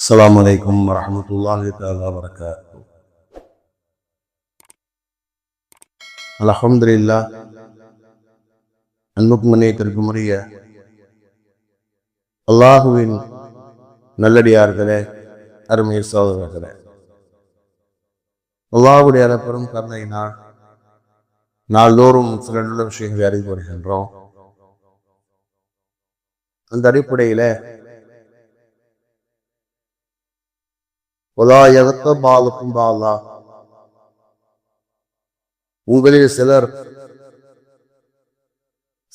السلام عليكم ورحمة الله تعالى وبركاته الحمد لله அன்புக்கும் மன்னியத்திற்கும் உரிய அல்லாஹுவின் நல்லடியார்களே அருமை சகோதரர்களே அல்லாஹுடைய பெரும் கருணையினால் நாள்தோறும் சில நல்ல விஷயங்களை அறிந்து வருகின்றோம் அந்த அடிப்படையில உதாயகத்த பாலக்கும் பாலா உங்களில் சிலர்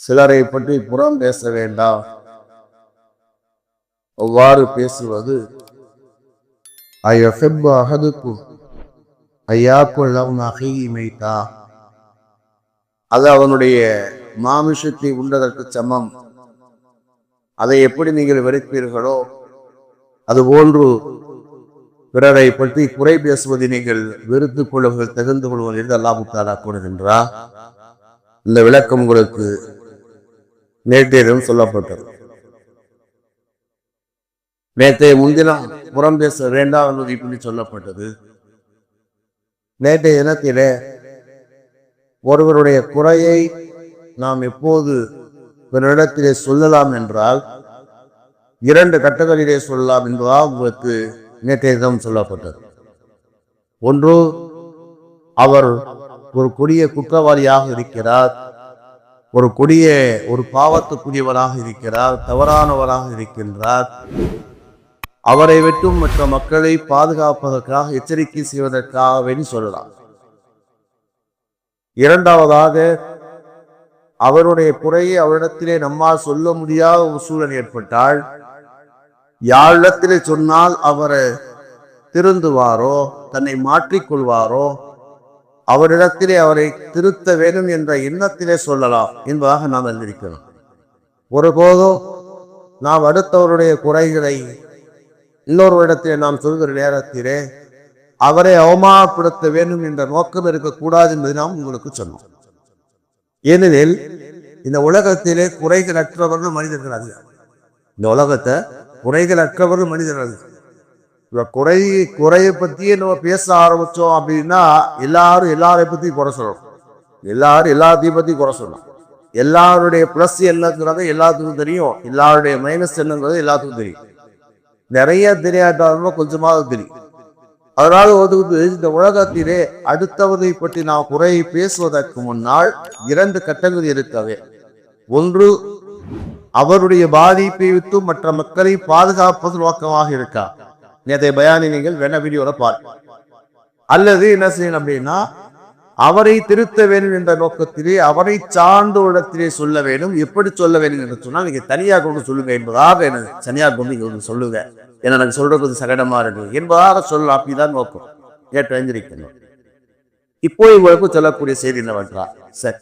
சிலரை பற்றி புறம் பேச வேண்டாம். அவ்வாறு பேசுவது ஐயஃபெப் அகதுக்கும் அவன் அகைமைத்தா அது அவனுடைய மாமிஷத்தை உண்டதற்கு சமம். அதை எப்படி நீங்கள் வெறுப்பீர்களோ அதுபோன்று பிறரை பற்றி குறை பேசுவதை நீங்கள் வெறுத்துக் கொள்வதில் தகுந்து கொள்வது என்று அல்லாஹு தாலா கூறுகின்றார். இந்த விளக்கம் உங்களுக்கு நேற்றையிடம் சொல்லப்பட்டது. நேற்றைய முன்தினம் புறம் பேச வேண்டாம் என்பது இப்படி சொல்லப்பட்டது. நேற்றைய தினத்திலே ஒருவருடைய குறையை நாம் எப்போது பிறரிடத்திலே சொல்லலாம் என்றால் இரண்டு கட்டங்களிலே சொல்லலாம் என்பதால் உங்களுக்கு நேற்றைய தினம் சொல்லப்பட்டது ஒன்று அவர் ஒரு கொடிய குற்றவாளியாக இருக்கிறார். ஒரு கொடிய ஒரு பாவத்துக்குரியவராக இருக்கிறார். தவறானவராக இருக்கின்றார். அவரை விட்டும் மற்ற மக்களை பாதுகாப்பதற்காக எச்சரிக்கை செய்வதற்காக சொல்லலாம். இரண்டாவதாக அவருடைய குறையை அவரிடத்திலே நம்மால் சொல்ல முடியாத ஒரு சூழல் ஏற்பட்டால் யாரிடத்திலே சொன்னால் அவர் திருந்துவாரோ தன்னை மாற்றிக்கொள்வாரோ அவரிடத்திலே அவரை திருத்த வேண்டும் என்ற எண்ணத்திலே சொல்லலாம் என்பதாக நாம் அறிந்திருக்கிறோம். ஒருபோதும் நாம் அடுத்தவருடைய குறைகளை இன்னொருவரிடத்திலே நாம் சொல்கிற நேரத்திலே அவரை அவமானப்படுத்த வேண்டும் என்ற நோக்கம் இருக்கக்கூடாது என்பதை நாம் உங்களுக்கு சொன்னோம். ஏனெனில் இந்த உலகத்திலே குறைகள் அற்றவர்கள் மனிதர்கள் அதிகம். இந்த உலகத்தை குறைகள் அற்றவர்கள் மனிதர்கள் இப்போ குறை குறையை பற்றியே நம்ம பேச ஆரம்பித்தோம் அப்படின்னா எல்லாரும் எல்லாரை பற்றியும் குறை சொல்லணும். எல்லாரும் எல்லாத்தையும் பற்றி குறை சொல்லலாம் எல்லாருடைய ப்ளஸ் என்னங்கிறத எல்லாத்துக்கும் தெரியும். எல்லாருடைய மைனஸ் என்னங்கிறது எல்லாத்துக்கும் தெரியும். நிறைய தெரியாட்டாலும் கொஞ்சமாக தெரியும். அதனால ஒதுக்குது இந்த உலகத்திலே அடுத்தவரை பற்றி நாம் குறையை பேசுவதற்கு முன்னால் இரண்டு கட்டங்கள் இருக்கவே. ஒன்று அவருடைய பாதிப்பை விட்டு மற்ற மக்களை பாதுகாப்பது நோக்கமாக இருக்கா. நேற்றைய பயானி நீங்கள் வேண வீடியோல பாருங்க அல்லது என்ன செய்யணும் அப்படின்னா அவரை திருத்த வேண்டும் என்ற நோக்கத்திலே அவரை சார்ந்த இடத்திலே சொல்ல வேண்டும். எப்படி சொல்ல வேண்டும் என்று சொன்னால் நீங்க தனியாக கொண்டு சொல்லுங்க என்பதாக எனக்கு தனியாக கொண்டு இங்க வந்து சொல்லுங்க. ஏன்னா எனக்கு சொல்றது கொஞ்சம் சகடமா இருக்கு. என்பதாக சொல்லலாம். அப்படிதான் நோக்கம். ஏற்ற அறிஞ்சிருக்கணும் இப்போ இவருக்கு சொல்லக்கூடிய செய்தி என்னவென்றால் சரி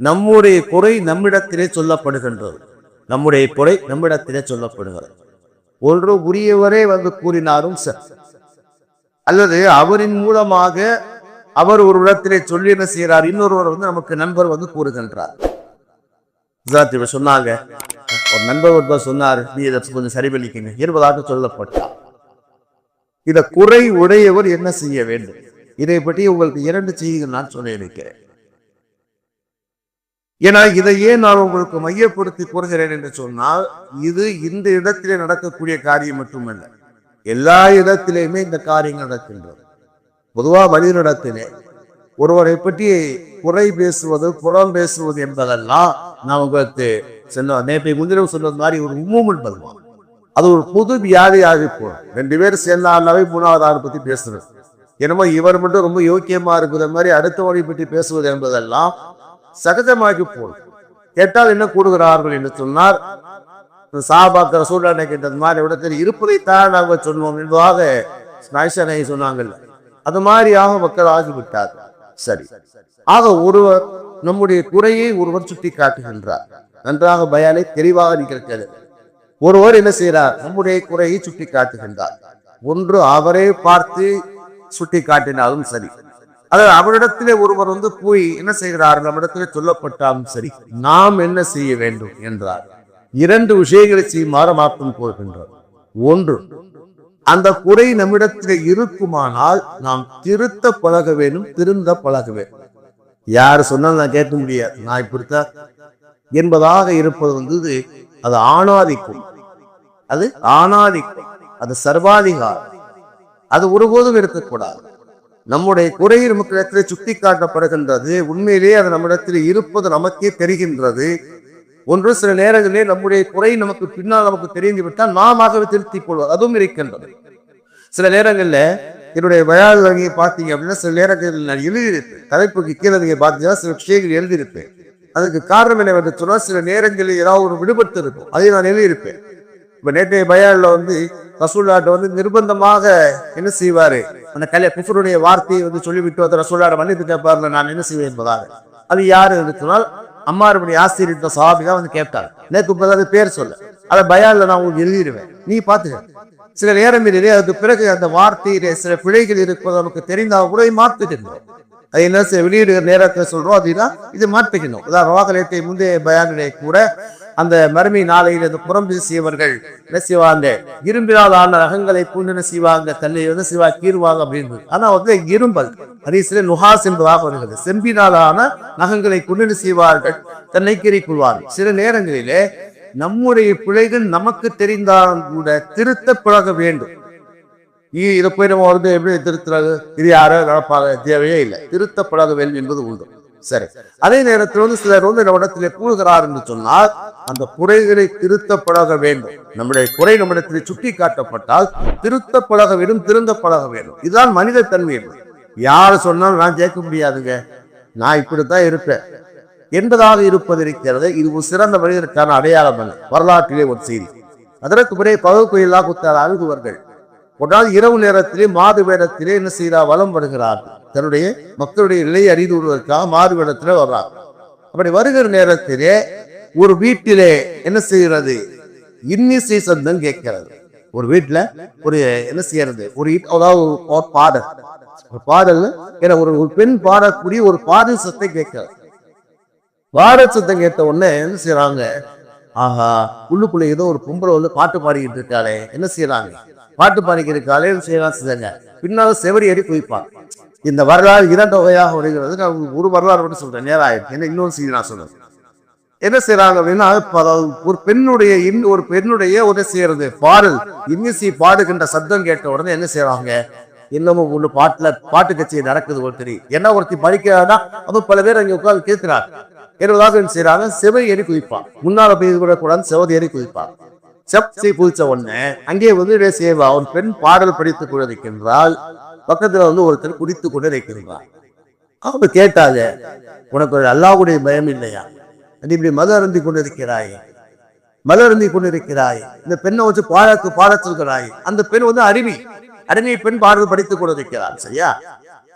நம்முடைய குறை நம்மிடத்திலே சொல்லப்படுகின்றது. நம்முடைய குறை நம்மிடத்திலே சொல்லப்படுகிறது. ஒன்று உரியவரே வந்து கூறினாரும் சரி அல்லது அவரின் மூலமாக அவர் ஒரு இடத்திலே சொல்லி என்ன செய்கிறார்? இன்னொருவர் வந்து நமக்கு நண்பர் வந்து கூறுகின்றார். இவர் சொன்னாங்க ஒரு நண்பர் ஒருத்தர் சொன்னார் நீ இதை கொஞ்சம் சரி பண்ணிக்கங்க சொல்லப்பட்டார். இதை குறை உடையவர் என்ன செய்ய வேண்டும்? இதை பற்றி உங்களுக்கு இரண்டு செய்திகள் நான் சொல்லியிருக்கிறேன். ஏன்னா இதையே நான் உங்களுக்கு மையப்படுத்தி கூறுகிறேன் என்று சொன்னால் இது இந்த இடத்திலே நடக்கக்கூடிய காரியம் மட்டுமல்ல. எல்லா இடத்திலேயுமே இந்த காரியங்கள் நடக்கின்றது பொதுவா வழிநடத்திலே ஒருவரை பற்றி குறை பேசுவது புறம் பேசுவது என்பதெல்லாம் நான் உங்களுக்கு சொன்ன நேற்றை முன்தினம் சொன்னது மாதிரி ஒரு உமூமெண்ட் பருவம் அது ஒரு புது வியாதியாகி போகும். ரெண்டு பேரும் சேர்ந்தாலே மூணாவது ஆள் பத்தி பேசுறது. என்னமோ இவர் மட்டும் ரொம்ப யோக்கியமா இருக்கிற மாதிரி அடுத்தவரை பற்றி பேசுவது என்பதெல்லாம் சகஜமாகி போகும் கேட்டால் என்ன கூடுகிறார்கள் என்று சொன்னார். சாபாக்கிற சூழ்நிலை கேட்டது மாதிரி இடத்தில் இருப்பதைத்தான் நாங்கள் சொன்னோம் என்பதாக நாய்சனை சொன்னாங்கல்ல அது மாதிரியாக மக்கள் ஆகிவிட்டார் சரி. ஆக ஒருவர் நம்முடைய குறையை ஒருவர் சுட்டி காட்டுகின்றார். நன்றாக பயானை தெளிவாக நிகழ்கிறது ஒருவர் என்ன செய்கிறார்? நம்முடைய குறையை சுட்டி காட்டுகின்றார். ஒன்று அவரே பார்த்து சுட்டி காட்டினாலும் சரி. அதாவது அவரிடத்திலே ஒருவர் வந்து போய் என்ன செய்கிறார்? நம்மிடத்திலே சொல்லப்பட்டாலும் சரி நாம் என்ன செய்ய வேண்டும் என்றார். இரண்டு விஷயங்களை செய்யுமாறு மாற்றம் போகின்றார் ஒன்று அந்த குறை நம்மிடத்திலே இருக்குமானால் நாம் திருத்த பழக வேண்டும் திருந்த பழக வேண்டும். யார் சொன்னாலும் நான் கேட்க முடியாது. நான் இப்படித்தான் என்பதாக இருப்பது வந்து இது- அது ஆணாதிக்கும். அது ஆணாதிக்கும் அது சர்வாதிகாரம். அது ஒருபோதும் இருக்கக்கூடாது. நம்முடைய குறை நமக்கு சுட்டி காட்டப்படுகின்றது உண்மையிலேயே அது நம்மிடத்தில் இருப்பது நமக்கே தெரிகின்றது. ஒன்று சில நேரங்களிலே நம்முடைய குறை நமக்கு பின்னால் நமக்கு தெரிந்து விட்டால் நாமவே திருத்திக் கொள்வது அதுவும் இருக்கின்றது. சில நேரங்களில் என்னுடைய வயாள் வகையை பார்த்தீங்க அப்படின்னா சில நேரங்களில் நான் எழுதியிருப்பேன். தலைப்புக்கு கீழே நீங்க பார்த்தீங்கன்னா சில விஷயங்கள் எழுதியிருப்பேன். அதுக்கு காரணம் என்னவென்று சொன்னால் சில நேரங்களில் ஏதாவது ஒரு விடுபட்டு இருக்கும் அதை நான் எழுதியிருப்பேன். இப்போ நேற்றைய பயானில் வந்து ரசூல்லாட்ட வந்து நிர்பந்தமாக என்ன செய்வாரு? அந்த கலை குஃபருடைய வார்த்தையை வந்து சொல்லிவிட்டு வந்து ரசூல்லாட மன்னித்து கேட்பார்ல நான் என்ன செய்வேன் என்பதாக. அது யார் இருக்கிறால் அம்மாருடைய ஆசிரியர் சாபி தான் வந்து கேட்டார். நேற்று அது பேர் சொல்ல. அதை பயாலில் நான் உங்களுக்கு எழுதிடுவேன். நீ பார்த்துக்க. சில நேரங்களிலே அதுக்கு பிறகு அந்த வார்த்தையிலே சில பிழைகள் இருப்பது நமக்கு தெரிந்தால் கூட மாற்றிட்டு அது என்ன செய்ய வெளியிடுகிற நேரத்தில் சொல்றோம். அப்படின்னா இது மாற்றிக்கணும் உதாரணமாக நேற்றை முந்தைய பயானிலே கூட அந்த மறுமை நாளையில் இந்த புறம் பேசியவர்கள் என்ன செய்வாங்க? இரும்பினால் ஆன நகங்களை கொண்டு செய்வாங்க? தன்னை வந்து சிவா கீறுவாங்க அப்படின்னு. ஆனா வந்து இரும்பல். அதே நுகாஸ் என்பதாக வருகிறது. செம்பினாலான நகங்களை கொண்டு செய்வார்கள்? தன்னை கீறிக் கொள்வார்கள் சில நேரங்களிலே நம்முடைய பிழைகள் நமக்கு தெரிந்தாலும் கூட திருத்த பழக வேண்டும். இ- இதை போய் நம்ம வந்து எப்படி திருத்துறது? இது யாரோ நடப்பாங்க தேவையே இல்லை. திருத்த பழக வேண்டும் என்பது உண்டு. சரி. அதே நேரத்தில் வந்து சிலர் வந்து நம்மிடத்திலே கூறுகிறார் என்று சொன்னால் அந்த குறைகளை திருத்த பழக வேண்டும். நம்முடைய குறை நம்மிடத்தில் சுட்டி காட்டப்பட்டால் திருத்த பழக வேண்டும் திருந்த பழக வேண்டும். இதுதான் மனித தன்மை யார் சொன்னாலும் நான் கேட்க முடியாதுங்க. நான் இப்படித்தான் இருப்பேன். என்பதாக இருப்பதிருக்கிறது இது ஒரு சிறந்த மனிதருக்கான அடையாளம் அல்ல. வரலாற்றிலே ஒரு செய்தி. அதற்கு பிறகு இல்லா குத்தால் அழுகுவர்கள் கொண்டாது இரவு நேரத்திலே மாது வேடத்திலே என்ன செய்கிறார் வலம் வருகிறார். தன்னுடைய மக்களுடைய நிலையை அறிந்து வருவதற்காக மாறு வேடத்திலே வர்றார். அப்படி வருகிற நேரத்திலே ஒரு வீட்டிலே என்ன செய்கிறது? இன்னிசை சந்தம் கேட்கிறது. ஒரு வீட்டுல ஒரு என்ன செய்யறது? ஒரு அதாவது ஒரு பாடல். ஒரு பாடல் ஏன்னா ஒரு ஒரு பெண் பாடக்கூடிய ஒரு பாடல் சத்தம் கேட்கிறது. பாடல் சத்தம் கேட்ட உடனே என்ன செய்யறாங்க ஆஹா உள்ளுக்குள்ள ஏதோ ஒரு பொம்பளை வந்து பாட்டு பாடிக்கிட்டு இருக்காளே. என்ன செய்யறாங்க பாட்டு பாடிக்கிற காலையில் செய்யலாம் செஞ்சாங்க. பின்னால் செவடி ஏறி குவிப்பான் இந்த வரலாறு இரண்டு வகையாக வருகிறது ஒரு வரலாறு மட்டும் சொல்றேன். நேரம் ஆயிடுச்சு. என்ன இன்னொரு செய்தி நான் சொல்றேன். என்ன செய்யறாங்க அப்படின்னா ஒரு பெண்ணுடைய இன் ஒரு பெண்ணுடைய உதவி செய்யறது. பாடல். இன்னிசி பாடுகின்ற சத்தம் கேட்ட உடனே என்ன செய்யறாங்க இன்னமும் ஒண்ணு பாட்டுல பாட்டு கட்சி நடக்குது ஒருத்தரி தெரியும் என்ன ஒருத்தி படிக்கிறான்னா அப்ப பல பேர் அங்க உட்கார்ந்து கேட்கிறார் என்பதாக என்ன செய்யறாங்க செவை ஏறி குதிப்பான். முன்னால போய் கூட கூடாது செவதி ஏறி குதிப்பான். செப்சி குதிச்ச உடனே அங்கே வந்து என்ன செய்வா ஒரு பெண் பாடல் படித்துக் கொண்டிருக்கின்றால் பக்கத்துல வந்து ஒருத்தர் குடித்து கொண்டு இருக்கின்றார் அவங்க கேட்டாங்க உனக்கு ஒரு அல்லாஹ்வுடைய பயம் இல்லையா? நீ இப்படி மது அருந்தி கொண்டிருக்கிறாய். மது அருந்தி கொண்டிருக்கிறாய். இந்த பெண்ணை வச்சு பாடத்து பாட சொல்கிறாய் அந்த பெண் வந்து அருவி அருமையை பெண் பாடல் படித்துக் கொண்டிருக்கிறார் சரியா?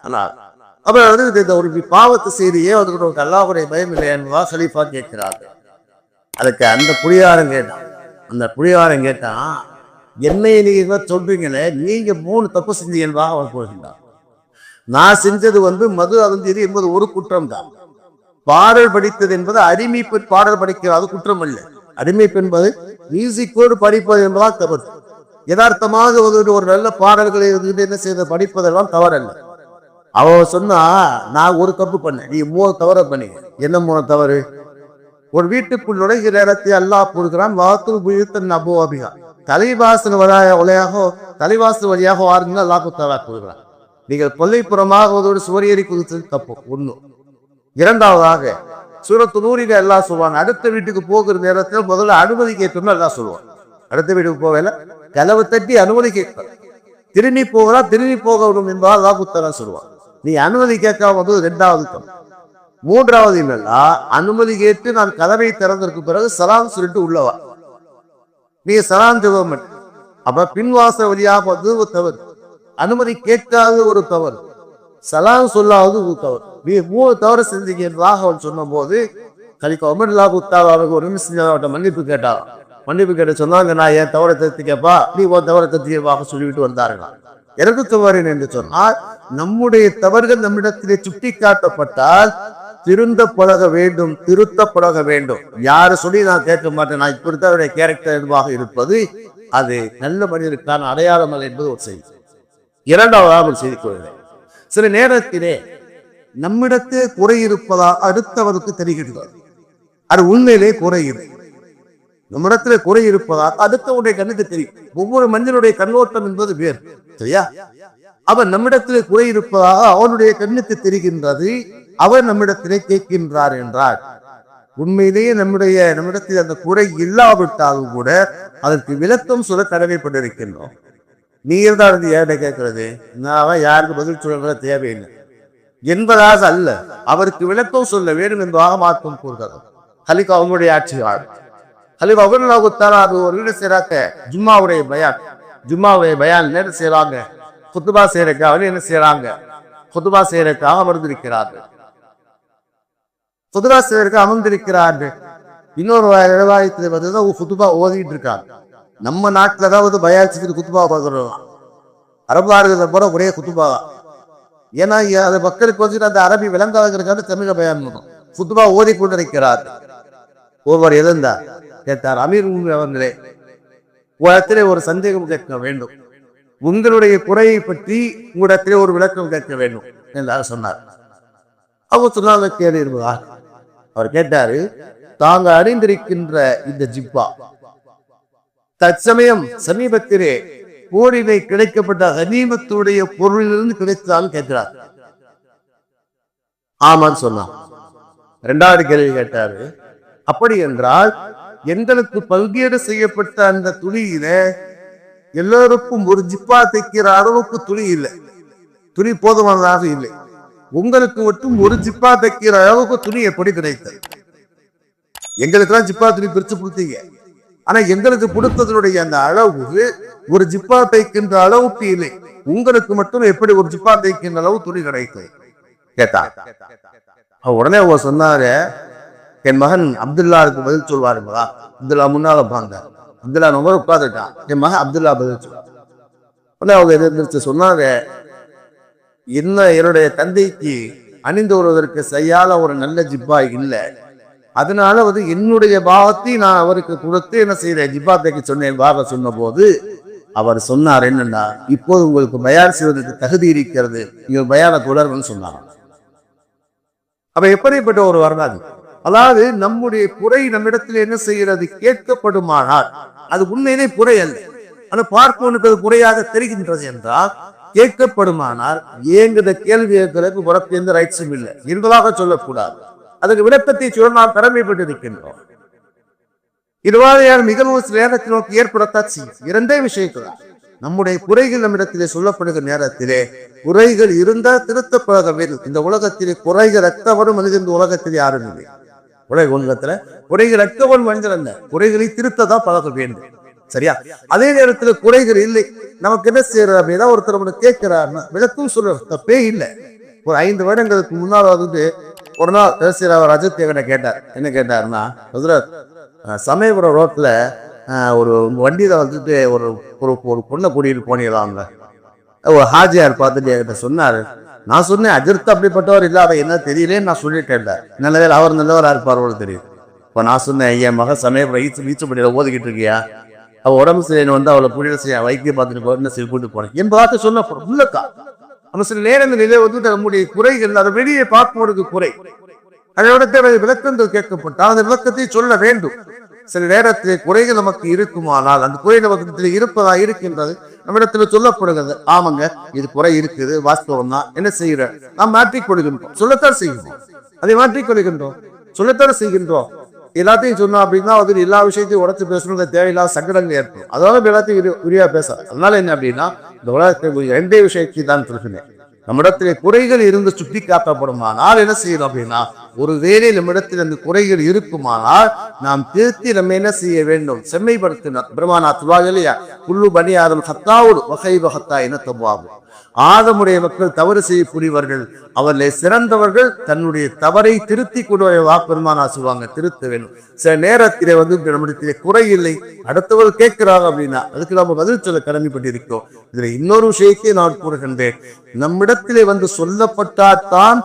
ஆனால் அப்புறம் வந்து இந்த ஒரு பாவத்து செய்தியே வந்து அல்லாவுடைய அல்லாஹ்வுடைய பயம் இல்லையா? என்பதா சலீஃபா கேட்கிறாங்க அதுக்கு அந்த புளியாரம் கேட்டான். அந்த புளியாரம் கேட்டான் என்னைய நீங்க இதை சொல்றீங்களே நீங்க மூணு தப்பு செஞ்சீங்கன்பா? அவர் போகின்றான் நான் செஞ்சது வந்து மது அருந்தியது என்பது ஒரு குற்றம் தான் பாடல் படித்தது என்பது அடிமை பெண் பாடல் படிக்கிறது அது குற்றம் அல்ல அடிமை என்பது மியூசிக்கோடு படிப்பது என்பதால் தவறு. யதார்த்தமாக ஒரு ஒரு நல்ல பாடல்களை என்ன செய்த படிப்பதெல்லாம் தவறல்ல. அவ சொன்னா நான் ஒரு தப்பு பண்ணேன். நீ மூணு தவற பண்ணீங்க என்ன மூணு தவறு? ஒரு வீட்டுக்குள் நுழைகிற நேரத்தை அல்லாஹ் கொடுக்கிறான் வாத்து புயத்தன் அபு அபிகா தலைவாசல் வழியாக வழியாக தலைவாசல் வழியாக வாருங்க அல்லாஹ் குத்தாலா கொடுக்கிறான் நீங்கள் கொல்லைப்புறமாக ஒரு சுவரியறி குதித்தது தப்பு ஒன்று இரண்டாவதாக சூரத்து நூறில எல்லாம் சொல்லுவாங்க அடுத்த வீட்டுக்கு போகிற நேரத்தில் முதல்ல அனுமதி கேட்கணும்னு எல்லாம் சொல்லுவாங்க அடுத்த வீட்டுக்கு போகல கலவு தட்டி அனுமதி கேட்கணும் திரும்பி போகிறா திரும்பி போகணும் என்பதால் அல்லாஹ் குத்தாலா சொல்லுவான் நீ அனுமதி கேட்காம வந்து ரெண்டாவது தப்பு. மூன்றாவது என்னன்னா அனுமதி கேட்டு நான் கதவை திறந்ததற்கு பிறகு சலாம் சொல்லிட்டு உள்ளவா நீ சலாம் சொல்ல அப்ப பின்வாச வழியாக வந்து ஒரு தவறு. அனுமதி கேட்காத ஒரு தவறு. சலாம் சொல்லாவது ஒரு தவறு. நீ மூணு தவறு செஞ்சீங்கன்றாக அவன் சொன்ன போது கலிக்கு உமர்லா புத்தால் அவருக்கு ஒரு நிமிஷம் அவர்கிட்ட மன்னிப்பு கேட்டா மன்னிப்பு கேட்டு சொன்னாங்க நான் என் தவறை திருத்திக்கப்பா. நீ உன் தவறை திருத்திக்கப்பாக சொல்லிவிட்டு வந்தார்களாம் எனக்கு தவறு என்று சொன்னால் நம்முடைய தவறுகள் நம்மிடத்திலே சுட்டி காட்டப்பட்டால் திருந்த பழக வேண்டும் திருத்த பழக வேண்டும். யாரு சொல்லி நான் கேட்க மாட்டேன். நான் இப்படித்தான் அவருடைய கேரக்டர் எதுவாக இருப்பது அது நல்ல மனிதருக்கான அடையாளம் அல்ல என்பது ஒரு செய்தி. இரண்டாவதாக ஒரு செய்தி கொள்கிறேன் சில நேரத்திலே நம்மிடத்தே குறை இருப்பதா அடுத்தவருக்கு தெரிகின்றது அது உண்மையிலே குறை இருக்கும் நம்மிடத்துல குறை இருப்பதா அடுத்தவனுடைய கண்ணுக்கு தெரியும். ஒவ்வொரு மனிதனுடைய கண்ணோட்டம் என்பது வேறு சரியா? அவன் நம்மிடத்திலே குறை இருப்பதாக அவனுடைய கண்ணுக்கு தெரிகின்றது. அவர் நம்மிடத்திலே கேட்கின்றார் என்றார். உண்மையிலேயே நம்முடைய நம்மிடத்தில் அந்த குறை இல்லாவிட்டாலும் கூட அதற்கு விளக்கம் சொல்ல கடமைப்பட்டிருக்கின்றோம். நீர் தான் வந்து ஏன் கேட்கிறது? நான் யாருக்கு பதில் சொல்ற தேவையில்லை. என்பதாக அல்ல அவருக்கு விளக்கம் சொல்ல வேண்டும் என்பதாக மாற்றம் கூறுகிறது. ஹலிகா அவங்களுடைய ஆட்சி ஹலிகா அவர்களாகத்தால் அது ஒரு என்ன செய்யறாங்க ஜும்மாவுடைய பயான். ஜும்மாவுடைய பயான் என்ன செய்யறாங்க குத்துபா செய்யறதுக்கு அவர் என்ன செய்யறாங்க குத்துபா செய்யறதுக்காக அமர்ந்திருக்கிறார்கள். குத்துபா செய்யறதுக்கு அமர்ந்திருக்கிறார்கள். இன்னொரு இடவாயத்தில் வந்து குத்துபா ஓதிட்டு இருக்கார் நம்ம நாட்டில் தான் வந்து குத்துபா பார்க்குறோம். அரபு நாடுகளை போல ஒரே குத்துபா. தான். ஏன்னா அது மக்களுக்கு வந்து அந்த அரபி விளங்காதங்கிறதுக்காக தமிழ பயன் பண்ணும் குத்துபா ஓதி கொண்டிருக்கிறார். ஒருவர் எழுந்தார் கேட்டார் அமீர் அவர்களே உங்களிடத்திலே ஒரு சந்தேகம் கேட்க வேண்டும். உங்களுடைய குறையை பற்றி உங்களிடத்திலே ஒரு விளக்கம் கேட்க வேண்டும் என்றார் சொன்னார். அவர் சொன்னாங்க கேள்வி இருப்பதாக அவர் கேட்டாரு தாங்க அறிந்திருக்கின்ற இந்த ஜிப்பா? தற்சமயம் சமீபத்திலே போரிலே கிடைக்கப்பட்ட கனிமத்துடைய பொருளிலிருந்து கிடைத்தான்னு கேட்கிறார். ஆமான்னு சொன்னான் இரண்டாவது கேள்வி கேட்டாரு அப்படி என்றால் எங்களுக்கு பல்கேறு செய்யப்பட்ட அந்த துணியில எல்லோருக்கும் ஒரு ஜிப்பா தைக்கிற அளவுக்கு துணி இல்லை. துணி போதுமானதாக இல்லை. உங்களுக்கு மட்டும் ஒரு ஜிப்பா தைக்கிற அளவுக்கு துணி எப்படி கிடைத்தது எங்களுக்கெல்லாம் ஜிப்பா துணி பிரிச்சு கொடுத்தீங்க. ஆனா எங்களுக்கு கொடுத்ததனுடைய அந்த அளவு ஒரு ஜிப்பா தைக்கின்ற அளவுக்கு இல்லை. உங்களுக்கு மட்டும் எப்படி ஒரு ஜிப்பா தைக்கின்ற அளவு துணி கிடைத்தது கேட்டா. உடனே அவர் சொன்னாரு என் மகன் அப்துல்லாவுக்கு பதில் சொல்வாருங்களா அப்துல்லா முன்னால பாங்க அப்துல்லா ரொம்ப உட்காந்துட்டான் என் மகன் அப்துல்லா பதில் சொல்லுவார் உடனே அவங்க எதிர்த்து சொன்னாங்க என்ன என்னுடைய தந்தைக்கு அணிந்து வருவதற்கு செய்யாத ஒரு நல்ல ஜிப்பா இல்லை. அதனால வந்து என்னுடைய பாவத்தை நான் அவருக்கு கொடுத்து என்ன செய்யறேன் ஜிப்பா தைக்க சொன்னேன். பாபா சொன்ன போது அவர் சொன்னார் என்னன்னா இப்போது உங்களுக்கு பயார் செய்வதற்கு தகுதி இருக்கிறது. நீங்கள் பயான தொடர்புன்னு சொன்னார் அப்ப எப்படிப்பட்ட ஒரு வரலாறு? அதாவது நம்முடைய குறை நம்மிடத்தில் என்ன செய்கிறது? கேட்கப்படுமானால் அது உண்மையிலே குறை அல்ல. ஆனா பார்ப்பவனுக்கு அது குறையாக தெரிகின்றது என்றால் கேட்கப்படுமானால் ஏங்குத கேள்வி கேட்கிறதுக்கு உனக்கு எந்த ரைட்ஸும் இல்லை. என்பதாக சொல்லக்கூடாது. அதுக்கு விளக்கத்தை சொல்ல நாம் கடமைப்பட்டிருக்கின்றோம். இதுவாதையான மிகவும் சில நோக்கி ஏற்படத்தான் செய்யும். இரண்டே விஷயங்கள். தான். நம்முடைய குறைகள் நம்மிடத்திலே சொல்லப்படுகிற நேரத்திலே குறைகள் இருந்தால் திருத்தப்பட வேண்டும் இந்த உலகத்திலே குறைகள் ரத்தவரும் மனிதன் இந்த உலகத்திலே யாரும் இல்லை. உலக உலகத்துல குறைகள் ரத்தவன் மனிதன் அல்ல. குறைகளை திருத்ததான் பழக வேண்டும். சரியா? அதே நேரத்துல குறைகள் இல்லை. நமக்கு என்ன செய்யறது அப்படின்னா ஒருத்தர் நம்மளை கேட்கிறாருன்னா விளக்கம் சொல்ற தப்பே இல்லை. ஒரு ஐந்து வருடங்களுக்கு முன்னால் வந்து ஒரு நாள் பேசுகிறவர் அவர் அஜித் தேவனை கேட்டார். என்ன கேட்டாருன்னா ஹசரத் சமயபுரம் ரோட்ல ஒரு வண்டியில வந்துட்டு ஒரு ஒரு ஒரு பொண்ணை கூட்டிட்டு போனீங்களாங்க ஒரு ஹாஜியார் பார்த்துட்டு என்கிட்ட சொன்னாரு. நான் சொன்னேன் அஜித் அப்படிப்பட்டவர் இல்ல. அவன் என்ன தெரியலேன்னு நான் சொல்லிட்டேன் நல்லவேளை அவர் நல்லவரா இருப்பார் தெரியும் இப்போ நான் சொன்னேன் என் மகன் சமயபுரம் ஈச்சு வீச்சு பண்ணியில் ஓதிக்கிட்டு இருக்கியா? அவள் உடம்பு சரியான வந்து அவளை புரியல செய்ய வைத்தியம் பார்த்துட்டு போறேன்னு சரி கூட்டு போனேன். என் பார்த்து சொன்ன உள்ளக்கா. நம்ம சில நேரங்களிலே வந்து நம்முடைய குறைகள் அதை வெளியே பார்ப்பவருக்கு குறை. அதோட தேவை விளக்கங்கள் கேட்கப்பட்டால் அந்த விளக்கத்தை சொல்ல வேண்டும். சில நேரத்தில் குறைகள் நமக்கு இருக்குமானால் அந்த குறை நமக்கு இருப்பதா இருக்கின்றது. நம்மிடத்துல சொல்லப்படுகிறது ஆமாங்க இது குறை இருக்குது வாஸ்தவம் தான். என்ன செய்யற நாம் மாற்றிக் கொள்கின்றோம். சொல்லத்தான் செய்கின்றோம். அதை மாற்றிக் கொள்கின்றோம். சொல்லத்தான் செய்கின்றோம். எல்லாத்தையும் சொன்னோம் அப்படின்னா வந்து எல்லா விஷயத்தையும் உடச்சு பேசணுங்க தேவையில்லாத சங்கடங்கள் ஏற்படும். அதனால எல்லாத்தையும் உரியா பேச அதனால என்ன அப்படின்னா இந்த உலகத்தில் ரெண்டே விஷயத்தை தான் சொல்கிறேன். நம்மிடத்திலே குறைகள் இருந்து சுட்டி காட்டப்படுமானால் என்ன செய்யணும் அப்படின்னா ஒரு வேலை நம்மிடத்தில் அந்த குறைகள் இருக்குமானால் நாம் திருத்தி நம்ம என்ன செய்ய வேண்டும்? செம்மைப்படுத்தினார் பிரமானா துவாக இல்லையா? புல்லு பணியாரம் சத்தாவோடு வகை வகத்தா என்ன தவாகும் ஆதமுடைய மக்கள் தவறு செய்யக்கூடியவர்கள் அவர்களை சிறந்தவர்கள் தன்னுடைய தவறை திருத்தி கொண்டு வாப்பெருமானா சொல்லுவாங்க திருத்த வேண்டும். சில நேரத்திலே வந்து நம்முடைய குறை இல்லை அடுத்தவர் கேட்கிறாங்க அப்படின்னா அதுக்கு நம்ம பதில் சொல்ல கடமைப்பட்டிருக்கிறோம். இதுல இன்னொரு விஷயத்தை நான் கூறுகின்றேன். நம்மிடத்திலே வந்து சொல்லப்பட்டால்தான்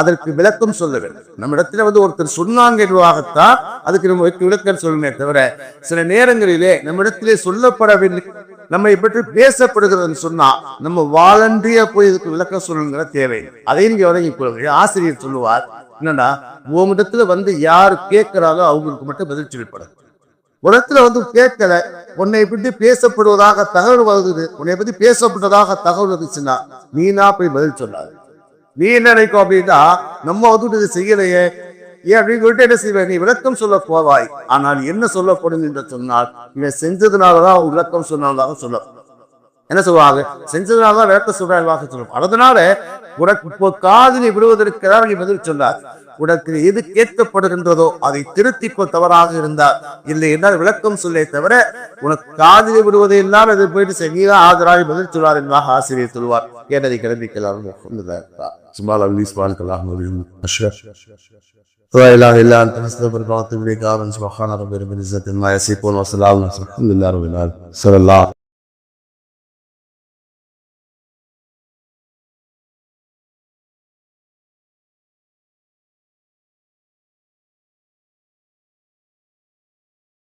அதற்கு விளக்கம் சொல்ல வேண்டும். நம்ம இடத்துல வந்து ஒருத்தர் சொன்னாங்க என்பதாகத்தான் அதுக்கு நம்ம விளக்கம் சொல்லணுமே தவிர சில நேரங்களிலே நம்ம இடத்திலே சொல்லப்படவில்லை நம்மை பற்றி பேசப்படுகிறதுன்னு சொன்னா நம்ம வாலண்டியா போய் இதுக்கு விளக்கம் சொல்லணுங்கிற தேவை. அதையும் நீங்க வழங்கி கொள்ளுங்க ஆசிரியர் சொல்லுவார் என்னன்னா உங்களிடத்துல வந்து யார் கேட்கிறாரோ அவங்களுக்கு மட்டும் பதில் சொல்லப்படும் ஒரு இடத்துல வந்து கேட்கல உன்னை பற்றி பேசப்படுவதாக தகவல் வருது உன்னை பத்தி பேசப்பட்டதாக தகவல் வந்துச்சுன்னா நீனா போய் பதில் சொல்லாது. நீ என்ன நினைக்கும் அப்படின்னா நம்ம வந்து இது செய்யலையே ஏன் அப்படின்னு சொல்லிட்டு என்ன செய்வேன் நீ விளக்கம் சொல்ல போவாய். ஆனால் என்ன சொல்லப்படும் என்று சொன்னால் இவன் செஞ்சதுனாலதான் விளக்கம் சொன்னதாக சொல்ல என்ன சொல்லுவாங்க செஞ்சதுனாலதான் விளக்கம் சொல்றாங்க சொல்லும். அதனால உனக்கு இப்போ காதலி விடுவதற்கு நீ பதில் சொன்னார். உனக்கு எது கேட்கப்படுகின்றதோ அதை திருத்திக்கோ தவறாக இருந்தார். இல்லை என்றால் விளக்கம் சொல்லே தவிர உனக்கு காதலி விடுவதை இல்லாமல் அதை போயிட்டு சரி, நீதான் பதில் சொல்லார் என்பதாக ஆசிரியர் சொல்வார். கேட்டதை கிளம்பிக்கலாம் சும்மா அலி சுபான்கலாம் لا إله إلا أنت نستغفرك ونتوب إليك. امن سبحان ربك رب العزة عما يصفون وسلام على الحمد لله رب العالمين. صلى الله